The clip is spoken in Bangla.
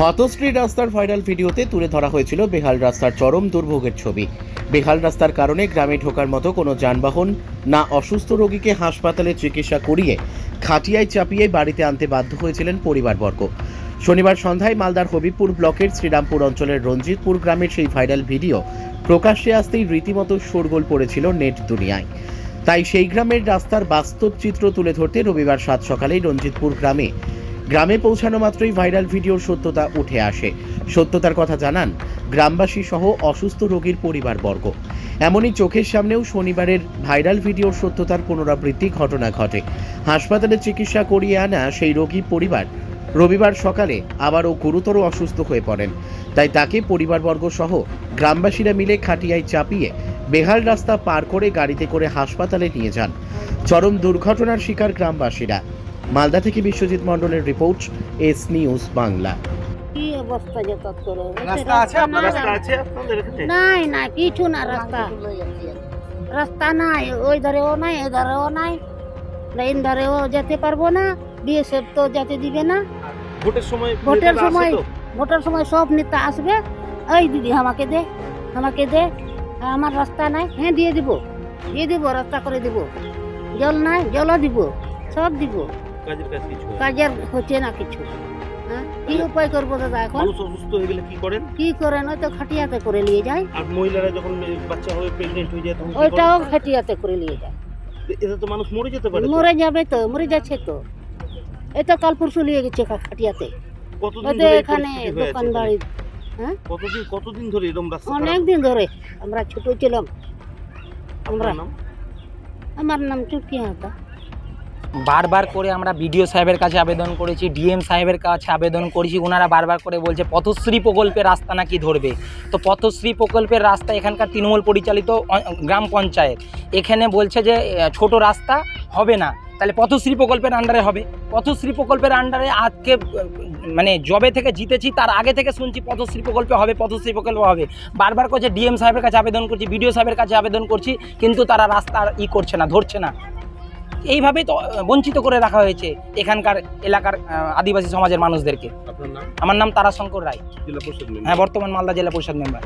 হতশ্রী রাস্তার ভাইরাল ভিডিওতে তুলে ধরা হয়েছিল বেহাল রাস্তার চরম দুর্ভোগের ছবি। বেহাল রাস্তার কারণে গ্রামে ঢোকার মতো কোনো যানবাহন না অসুস্থ রোগীকে হাসপাতালে চিকিৎসা করিয়ে খাটিয়ায় চাপিয়ে বাড়িতে আনতে বাধ্য হয়েছিলেন পরিবারবর্গ। শনিবার সন্ধ্যায় মালদার হবিবপুর ব্লকের শ্রীরামপুর অঞ্চলের রঞ্জিতপুর গ্রামের সেই ভাইরাল ভিডিও প্রকাশ্যে আসতেই রীতিমতো শোরগোল পড়েছিল নেট দুনিয়ায়। তাই সেই গ্রামের রাস্তার বাস্তব চিত্র তুলে ধরতে রবিবার সাত সকালেই রঞ্জিতপুর গ্রামে গ্রামে পৌঁছানো মাত্রই ভাইরাল ভিডিওর সত্যতা উঠে আসে। সত্যতার কথা জানান গ্রামবাসী সহ অসুস্থ রোগীর পরিবারবর্গ। এমনই চোখের সামনেও শনিবারের ভাইরাল ভিডিওর সত্যতার পুনরাবৃত্তি ঘটনা ঘটে। হাসপাতালে চিকিৎসা করিয়ে আনা সেই রোগী পরিবার রবিবার সকালে আবারও গুরুতর অসুস্থ হয়ে পড়েন। তাই তাকে পরিবারবর্গ সহ গ্রামবাসীরা মিলে খাটিয়ায় চাপিয়ে বেহাল রাস্তা পার করে গাড়িতে করে হাসপাতালে নিয়ে যান। চরম দুর্ঘটনার শিকার গ্রামবাসীরা। মালদা থেকে বিশ্বজিৎ মণ্ডলের রিপোর্ট এস নিউজ বাংলা। কি অবস্থা করে রাস্তা আছে আপনার? রাস্তা আছে আপনাদের এখানে? নাই না কিছু না রাস্তা। রাস্তা নাই ওই ধারেও নাই এই ধারেও নাই। লাইন ধারেও যেতে পারব না বিএসএফ তো যেতে দিবে না। ভোটের সময় ভোটের সময় ভোটের সময় সব নেতা আসবে। এই দিদি আমাকে দে আমাকে দে। আমার রাস্তা নাই হ্যাঁ দিয়ে দিব। দিয়ে দিব রাস্তা করে দিব। জল নাই জলও দিব সব দিব। কাজের কাজ কিছু কাজের হচ্ছে না কিছু। হ্যাঁ? কি উপায় করব দাদা এখন? মানুষ অসুস্থ হয়ে গেলে কি করেন? কি করে নয়তো খাটিয়াতে করে নিয়ে যায়। আর মহিলারা যখন বাচ্চা হয়ে প্রেগনেন্ট হয়ে যায় তখন কি ওইটাও খাটিয়াতে করে নিয়ে যায়। এতে তো মানুষ মরে যেতে পারে তো। মরে যাবে তো মরে যাচ্ছে তো। এই তো কাল পরশু নিয়ে গেছে খা- খাটিয়াতে। কতদিন ওই তো ধরে এই এখানে পরিস্থিতি হয়ে আছে দোকান এখানে? বাড়ি হ্যাঁ? কতদিন কতদিন ধরে এরকম রাস্তা অনেক দিন ধরে আমরা ছোট ছিলাম। আমরা নাম? আমার নাম চুটকি হাতা বারবার করে আমরা বিডিও সাহেবের কাছে আবেদন করেছি, ডিএম সাহেবের কাছে আবেদন করেছি ওনারা বারবার করে বলছে, পথশ্রী প্রকল্পের রাস্তা নাকি ধরবে? তো পথশ্রী প্রকল্পের রাস্তা এখানকার তৃণমূল পরিচালিত গ্রাম পঞ্চায়েত। এখানে বলছে যে ছোট রাস্তা হবে না। তাহলে পথশ্রী প্রকল্পের আন্ডারে হবে। পথশ্রী প্রকল্পের আন্ডারে আজকে মানে জবে থেকে জিতেছি, তার আগে থেকে শুনছি পথশ্রী প্রকল্পে হবে, পথশ্রী প্রকল্প হবে। বারবার করছে ডিএম সাহেবের কাছে আবেদন করছি, বিডিও সাহেবের কাছে আবেদন করছি, কিন্তু তারা রাস্তা ই করছে না, ধরছে না। এইভাবেই তো বঞ্চিত করে রাখা হয়েছে এখানকার এলাকার আদিবাসী সমাজের মানুষদেরকে। আমার নাম তারাশঙ্কর রায়। জেলা পরিষদ হ্যাঁ বর্তমান মালদা জেলা পরিষদ মেম্বার।